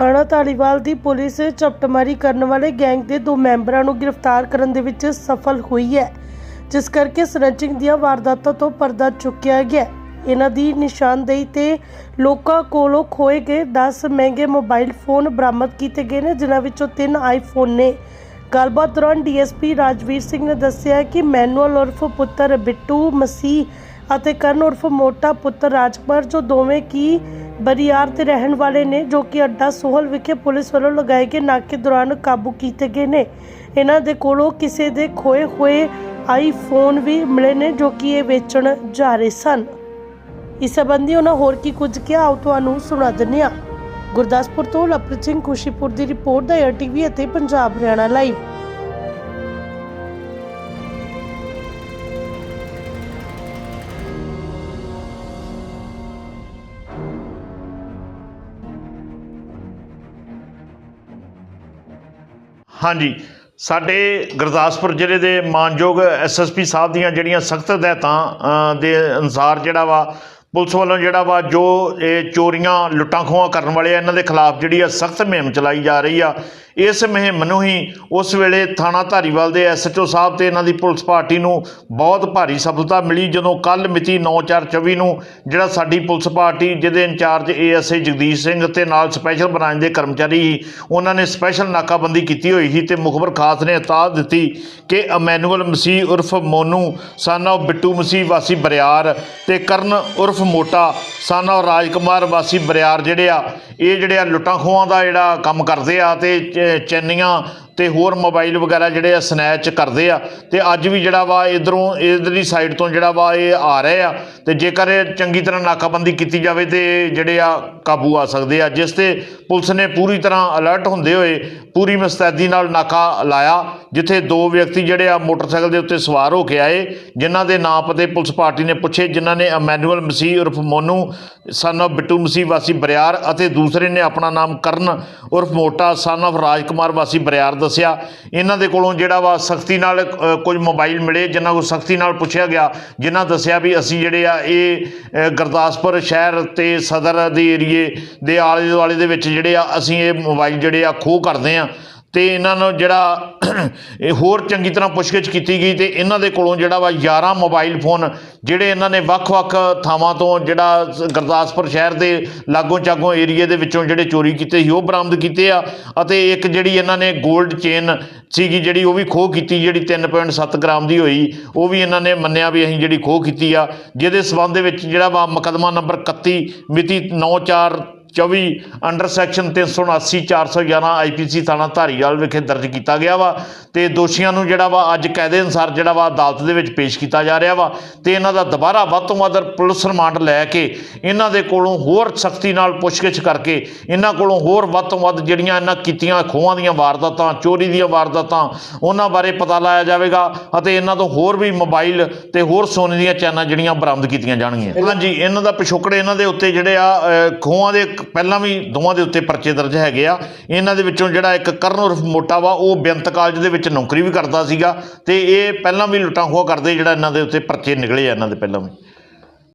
ਥਾਣਾ ਧਾਲੀਵਾਲ ਦੀ ਪੁਲਿਸ ਝਪਟਮਾਰੀ ਕਰਨ ਵਾਲੇ ਗੈਂਗ ਦੇ ਦੋ ਮੈਂਬਰਾਂ ਨੂੰ ਗ੍ਰਿਫਤਾਰ ਕਰਨ ਦੇ ਵਿੱਚ ਸਫਲ ਹੋਈ ਹੈ, ਜਿਸ ਕਰਕੇ ਸਨਚਿੰਗ ਦੀਆਂ ਵਾਰਦਾਤਾਂ ਤੋਂ ਪਰਦਾ ਚੁੱਕਿਆ ਗਿਆ। ਇਹਨਾਂ ਦੀ ਨਿਸ਼ਾਨਦੇਹੀ ਤੇ ਲੋਕਾਂ ਕੋਲੋਂ ਖੋਏ ਗਏ 10 ਮਹਿੰਗੇ ਮੋਬਾਈਲ ਫੋਨ ਬਰਾਮਦ ਕੀਤੇ ਗਏ ਨੇ, ਜਿਨ੍ਹਾਂ ਵਿੱਚੋਂ 3 ਆਈਫੋਨ ਨੇ। ਗੱਲਬਾਤ ਦੌਰਾਨ ਡੀਐਸਪੀ ਰਾਜਵੀਰ ਸਿੰਘ ਨੇ ਦੱਸਿਆ ਕਿ ਮੈਨੂਅਲ ਉਰਫ ਪੁੱਤਰ ਬਿੱਟੂ ਮਸੀਹ ਅਤੇ ਕਰਨ ਉਰਫ ਮੋਟਾ ਪੁੱਤਰ ਰਾਜਕੁਮਾਰ, ਜੋ ਦੋਵੇਂ ਕੀ ਬਰੀਆਰ ਤੇ ਰਹਿਣ ਵਾਲੇ ਨੇ ਜੋ ਕਿ ਅੱਡਾ ਸੋਹਲ ਵਿਖੇ ਪੁਲਿਸ ਵੱਲੋਂ ਲਗਾਏ ਗਏ ਨਾਕੇ ਦੌਰਾਨ ਕਾਬੂ ਕੀਤੇ ਗਏ ਨੇ। ਇਹਨਾਂ ਦੇ ਕੋਲੋਂ ਕਿਸੇ ਦੇ ਖੋਏ ਹੋਏ ਆਈਫੋਨ ਵੀ ਮਿਲੇ ਨੇ ਜੋ ਕਿ ਇਹ ਵੇਚਣ ਜਾ ਰਹੇ ਸਨ। ਇਸ ਸੰਬੰਧੀ ਉਹਨਾਂ ਹੋਰ ਕੀ ਕੁਝ ਕਿਹਾ, ਆਓ ਤੁਹਾਨੂੰ ਸੁਣਾ ਦਿੰਦੇ ਹਾਂ। ਗੁਰਦਾਸਪੁਰ ਤੋਂ ਲਵਪ੍ਰੀਤ ਸਿੰਘ ਖੁਸ਼ੀਪੁਰ ਦੀ ਰਿਪੋਰਟ ਦਾ ਏਆਰ ਟੀਵੀ ਅਤੇ ਪੰਜਾਬ ਹਰਿਆਣਾ ਲਾਈਵ ਹਾਂਜੀ। ਸਾਡੇ ਗੁਰਦਾਸਪੁਰ ਜ਼ਿਲ੍ਹੇ ਦੇ ਮਾਨਯੋਗ ਐਸਐਸਪੀ ਸਾਹਿਬ ਦੀਆਂ ਜਿਹੜੀਆਂ ਸਖਤ ਹਦਾਇਤਾਂ ਦੇ ਅਨੁਸਾਰ ਜਿਹੜਾ ਵਾ, ਪੁਲਿਸ ਵੱਲੋਂ ਜਿਹੜਾ ਵਾ, ਜੋ ਇਹ ਚੋਰੀਆਂ ਲੁੱਟਾਂ ਖੋਹਾਂ ਕਰਨ ਵਾਲੇ ਆ, ਇਹਨਾਂ ਦੇ ਖਿਲਾਫ ਜਿਹੜੀ ਆ ਸਖਤ ਮੁਹਿੰਮ ਚਲਾਈ ਜਾ ਰਹੀ ਆ। ਇਸ ਮੁਹਿੰਮ ਨੂੰ ਹੀ ਉਸ ਵੇਲੇ ਥਾਣਾ ਧਾਰੀਵਾਲ ਦੇ ਐਸਐਚਓ ਸਾਹਿਬ ਤੇ ਇਹਨਾਂ ਦੀ ਪੁਲਿਸ ਪਾਰਟੀ ਨੂੰ ਬਹੁਤ ਭਾਰੀ ਸਫਲਤਾ ਮਿਲੀ, ਜਦੋਂ ਕੱਲ ਮਿਤੀ 9/4/24 ਨੂੰ ਜਿਹੜਾ ਸਾਡੀ ਪੁਲਿਸ ਪਾਰਟੀ ਜਿਹਦੇ ਇੰਚਾਰਜ ਏਐਸਏ ਜਗਦੀਸ਼ ਸਿੰਘ ਅਤੇ ਨਾਲ ਸਪੈਸ਼ਲ ਬ੍ਰਾਂਚ ਦੇ ਕਰਮਚਾਰੀ ਸੀ, ਉਹਨਾਂ ਨੇ ਸਪੈਸ਼ਲ ਨਾਕਾਬੰਦੀ ਕੀਤੀ ਹੋਈ ਸੀ ਤੇ ਮੁਖਬਰ ਖਾਸ ਨੇ ਇਤਾਦ ਦਿੱਤੀ ਕਿ ਅਮੈਨੂਅਲ ਮਸੀਹ ਉਰਫ ਮੋਨੂ ਸਾਨਾ ਬਿੱਟੂ ਮਸੀਹ ਵਾਸੀ ਬਰਿਆਰ ਤੇ ਕਰਨ ਉਰਫ ਮੋਟਾ ਸਾਨਾ ਰਾਜਕੁਮਾਰ ਵਾਸੀ ਬਰਿਆਰ ਜਿਹੜੇ ਆ, ਇਹ ਜਿਹੜੇ ਆ ਲੁੱਟਾਂ ਖੋਹਾਂ ਦਾ ਜਿਹੜਾ ਕੰਮ ਕਰਦੇ ਆ ਤੇ ਚ- ਚੈਨੀਆਂ ਤੇ ਹੋਰ ਮੋਬਾਈਲ ਵਗੈਰਾ ਜਿਹੜੇ ਆ ਸਨੈਚ ਕਰਦੇ ਆ, ਤੇ ਅੱਜ ਵੀ ਜਿਹੜਾ ਵਾ ਇਧਰੋਂ, ਇਧਰਲੀ ਸਾਈਡ ਤੋਂ ਜਿਹੜਾ ਵਾ ਇਹ ਆ ਰਹੇ ਆ, ਤੇ ਜੇਕਰ ਚੰਗੀ ਤਰ੍ਹਾਂ ਨਾਕਾਬੰਦੀ ਕੀਤੀ ਜਾਵੇ ਤੇ ਇਹ ਜਿਹੜੇ ਆ ਕਾਬੂ ਆ ਸਕਦੇ ਆ, ਜਿਸ ਤੇ ਪੁਲਿਸ ਨੇ ਪੂਰੀ ਤਰ੍ਹਾਂ ਅਲਰਟ ਹੁੰਦੇ ਹੋਏ ਪੂਰੀ ਮਸਤੈਦੀ ਨਾਲ ਨਾਕਾ ਲਾਇਆ, ਜਿੱਥੇ ਦੋ ਵਿਅਕਤੀ ਜਿਹੜੇ ਆ ਮੋਟਰਸਾਈਕਲ ਦੇ ਉੱਤੇ ਸਵਾਰ ਹੋ ਕੇ ਆਏ, ਜਿਨ੍ਹਾਂ ਦੇ ਨਾਂ ਪਤੇ ਪੁਲਿਸ ਪਾਰਟੀ ਨੇ ਪੁੱਛੇ, ਜਿਨ੍ਹਾਂ ਨੇ ਅਮੈਨੂਅਲ ਮਸੀਹ ਉਰਫ ਮੋਨੂ ਸਨ of ਬਿੱਟੂ ਮਸੀਹ ਵਾਸੀ ਬਰਿਆਰ ਅਤੇ ਦੂਸਰੇ ਨੇ ਆਪਣਾ ਨਾਮ ਕਰਨ ਉਰਫ ਮੋਟਾ ਸਨ of ਰਾਜਕੁਮਾਰ ਵਾਸੀ ਬਰਿਆਰ ਦੱਸਿਆ ਇਹਨਾਂ ਦੇ ਕੋਲੋਂ ਜਿਹੜਾ ਵਾ ਸਖਤੀ ਨਾਲ ਅ, ਕੁਝ ਮੋਬਾਈਲ ਮਿਲੇ ਜਿਨ੍ਹਾਂ ਕੋਲ ਸਖਤੀ ਨਾਲ ਪੁੱਛਿਆ ਗਿਆ ਜਿਨ੍ਹਾਂ ਦੱਸਿਆ ਵੀ ਅਸੀਂ ਜਿਹੜੇ ਆ ਇਹ ਗੁਰਦਾਸਪੁਰ ਸ਼ਹਿਰ ਤੇ ਸਦਰ ਦੇ ਏਰੀਏ ਦੇ ਆਲੇ ਦੁਆਲੇ ਦੇ ਵਿੱਚ ਜਿਹੜੇ ਆ ਅਸੀਂ ਇਹ ਮੋਬਾਈਲ ਜਿਹੜੇ ਆ ਖੋਹ ਕਰਦੇ ਆ ਤੇ ਇਹਨਾਂ ਨੂੰ ਜਿਹੜਾ ਇਹ ਹੋਰ ਚੰਗੀ ਤਰ੍ਹਾਂ ਪੁੱਛਗਿੱਛ ਕੀਤੀ ਗਈ ਤੇ ਇਹਨਾਂ ਦੇ ਕੋਲੋਂ ਜਿਹੜਾ ਵਾ 11 ਮੋਬਾਈਲ ਫੋਨ ਜਿਹੜੇ ਇਹਨਾਂ ਨੇ ਵੱਖ-ਵੱਖ ਥਾਵਾਂ ਤੋਂ ਜਿਹੜਾ ਗੁਰਦਾਸਪੁਰ ਸ਼ਹਿਰ ਦੇ ਲਾਗੋਂ ਚਾਗੋਂ ਏਰੀਏ ਦੇ ਵਿੱਚੋਂ ਜਿਹੜੇ ਚੋਰੀ ਕੀਤੇ ਸੀ, ਉਹ ਬਰਾਮਦ ਕੀਤੇ ਆ ਅਤੇ ਇੱਕ ਜਿਹੜੀ ਇਹਨਾਂ ਨੇ 골ਡ ਚੇਨ ਸੀਗੀ ਜਿਹੜੀ ਉਹ ਵੀ ਖੋਹ ਕੀਤੀ, ਜਿਹੜੀ 3.7 ਗ੍ਰਾਮ ਦੀ ਹੋਈ, ਉਹ ਵੀ ਇਹਨਾਂ ਨੇ ਮੰਨਿਆ ਵੀ ਅਸੀਂ ਜਿਹੜੀ ਖੋਹ ਕੀਤੀ ਆ, ਜਿਹਦੇ ਸਬੰਧ ਦੇ ਵਿੱਚ ਜਿਹੜਾ ਵਾ ਮੁਕੱਦਮਾ ਨੰਬਰ 31 ਮਿਤੀ 9/4 24 ਅੰਡਰ ਸੈਕਸ਼ਨ 379 411 ਆਈਪੀਸੀ ਥਾਣਾ ਧਾਰੀਵਾਲ ਵਿਖੇ ਦਰਜ ਕੀਤਾ ਗਿਆ ਵਾ ਤੇ ਦੋਸ਼ੀਆਂ ਨੂੰ ਜਿਹੜਾ ਵਾ ਅੱਜ ਕਾਇਦੇ ਅਨੁਸਾਰ ਜਿਹੜਾ ਵਾ ਅਦਾਲਤ ਦੇ ਵਿੱਚ ਪੇਸ਼ ਕੀਤਾ ਜਾ ਰਿਹਾ ਵਾ ਤੇ ਇਹਨਾਂ ਦਾ ਦੁਬਾਰਾ ਵੱਧ ਤੋਂ ਵੱਧ ਪੁਲਿਸ ਰਿਮਾਂਡ ਲੈ ਕੇ ਇਹਨਾਂ ਦੇ ਕੋਲੋਂ ਹੋਰ ਸਖਤੀ ਨਾਲ ਪੁੱਛਗਿੱਛ ਕਰਕੇ ਇਹਨਾਂ ਕੋਲੋਂ ਹੋਰ ਵੱਧ ਤੋਂ ਵੱਧ ਜਿਹੜੀਆਂ ਇਹਨਾਂ ਕੀਤੀਆਂ ਖੋਹਾਂ ਦੀਆਂ ਵਾਰਦਾਤਾਂ ਚੋਰੀ ਦੀਆਂ ਵਾਰਦਾਤਾਂ ਉਹਨਾਂ ਬਾਰੇ ਪਤਾ ਲਾਇਆ ਜਾਵੇਗਾ ਅਤੇ ਇਹਨਾਂ ਤੋਂ ਹੋਰ ਵੀ ਮੋਬਾਈਲ ਤੇ ਹੋਰ ਸੋਨੇ ਦੀਆਂ ਚੈਨਾਂ ਜਿਹੜੀਆਂ ਬਰਾਮਦ ਕੀਤੀਆਂ ਜਾਣਗੀਆਂ। ਹਾਂਜੀ ਇਹਨਾਂ ਦਾ ਪਿਛੋਕੜ ਇਹਨਾਂ ਦੇ ਉੱਤੇ ਜਿਹੜੇ ਆ ਖੋਹਾਂ ਦੇ ਇੱਕ- ਪਹਿਲਾਂ ਵੀ ਦੋਵਾਂ ਦੇ ਉੱਤੇ ਪਰਚੇ ਦਰਜ ਹੈਗੇ ਆ। ਇਹਨਾਂ ਦੇ ਵਿੱਚੋਂ ਜਿਹੜਾ ਇੱਕ ਕਰਨ ਉਰਫ ਮੋਟਾ ਵਾ, ਉਹ ਬੇਅੰਤ ਕਾਲਜ ਦੇ ਵਿੱਚ ਨੌਕਰੀ ਵੀ ਕਰਦਾ ਸੀਗਾ ਤੇ ਇਹ ਪਹਿਲਾਂ ਵੀ ਲੁੱਟਾਂ ਖੋਹ ਕਰਦੇ ਜਿਹੜਾ ਇਹਨਾਂ ਦੇ ਉੱਤੇ ਪਰਚੇ ਨਿਕਲੇ ਆ, ਇਹਨਾਂ ਦੇ ਪਹਿਲਾਂ ਵੀ।